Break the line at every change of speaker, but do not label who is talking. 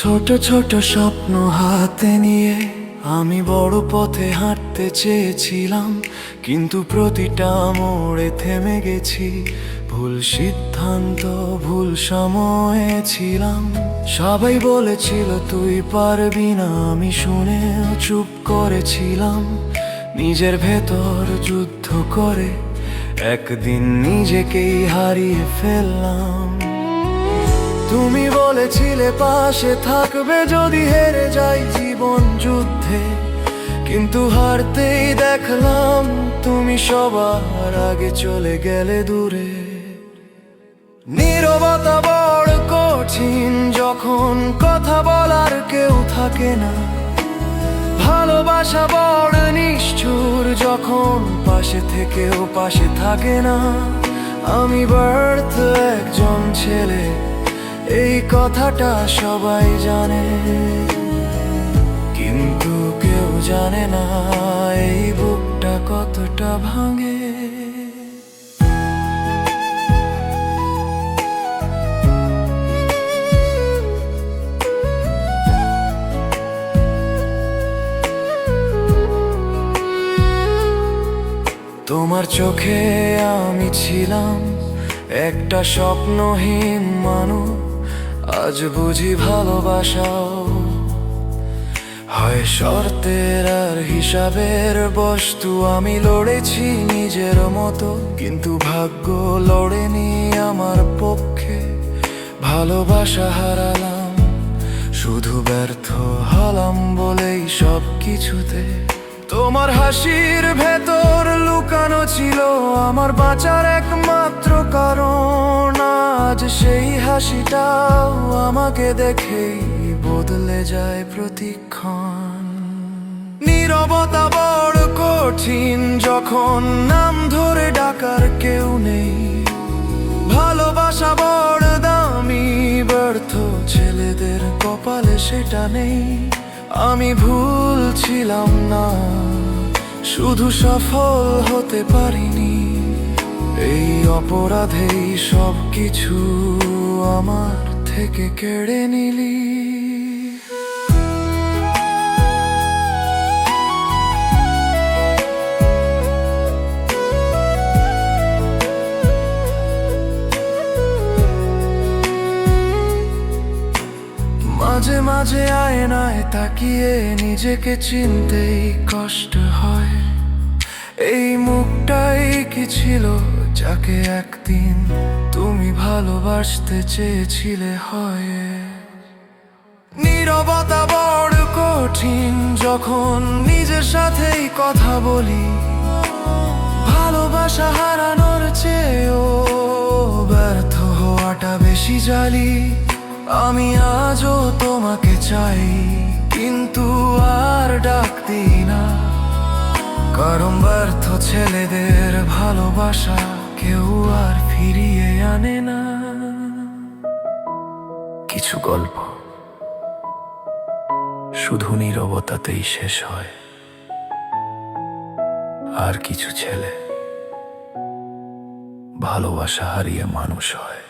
ছোট ছোট স্বপ্ন হাতে নিয়ে আমি বড় পথে হাঁটতে চেয়েছিলাম, কিন্তু প্রতিটা মোড়ে থেমে গেছি। ভুল সিদ্ধান্ত, ভুল সময়ে ছিলাম। সবাই বলেছিল, তুই পারবি না। আমি শুনে চুপ করেছিলাম। নিজের ভেতর যুদ্ধ করে একদিন নিজেকেই হারিয়ে ফেললাম। তুমি বলেছিলে পাশে থাকবে যদি হেরে যাই জীবন যুদ্ধে। কিন্তু হারতেই দেখলাম তুমি সবার আগে চলে গেলে দূরে। নীরবতা বড় কঠিন, যখন কথা বলার কেউ থাকে না। ভালোবাসা বড় নিষ্ঠুর, যখন পাশে থেকেও পাশে থাকে না। আমি ব্যর্থ একজন ছেলে কথাটা সবাই জানে, কিন্তু কেউ জানে না এই বুকটা কতটা ভাঙে। তোমার চোখে আমি ছিলাম একটা স্বপ্নহীন মানুষ। আজ বুঝি ভালোবাসাও হয় শর্তের আর হিসাবের বস্তু। আমি লড়েছি নিজের মতো, কিন্তু ভাগ্য লড়েনি আমার পক্ষে। ভালোবাসা হারালাম, শুধু ব্যর্থ হলাম বলেই সব কিছুতে তোমার হাসির ভেতর লুকানো ছিল আমার বাঁচার একমাত্র কারণ। আজ সেই হাসিটাও আমাকে দেখেই বদলে যায় প্রতিক্ষণ। নীরবতা বড় কঠিন, যখন নাম ধরে ডাকার কেউ নেই। ভালোবাসা বড় দামি, ব্যর্থ ছেলেদের কপালে সেটা নেই। আমি ভুল ছিলাম না, শুধু সফল হতে পারিনি। এই অপরাধেই সব কিছু আমার থেকে কেড়ে নিলি। মাঝে মাঝে আয়নায় তাকিয়ে নিজেকে চিনতেই কষ্ট হয়। এই মুখটাই কি ছিল? যাকে একদিন তুমি ভালোবাসতে চেয়েছিলে হয়। নীরবতা বড় কঠিন, যখন নিজের সাথেই কথা বলি। ভালোবাসা হারানোর চেয়েও ব্যর্থ হওয়াটা বেশি জালি। আমি আজও তোমাকে চাই, কিন্তু আর ডাক দিই না। কারণ ব্যর্থ ছেলেদের ভালোবাসা কেউ আর ফিরিয়ে আনে না। কিছু গল্প। শুধু নীরবতাতেই শেষ হয়। আর কিছু ছেলে। ভালোবাসা হারিয়ে মানুষ হয়।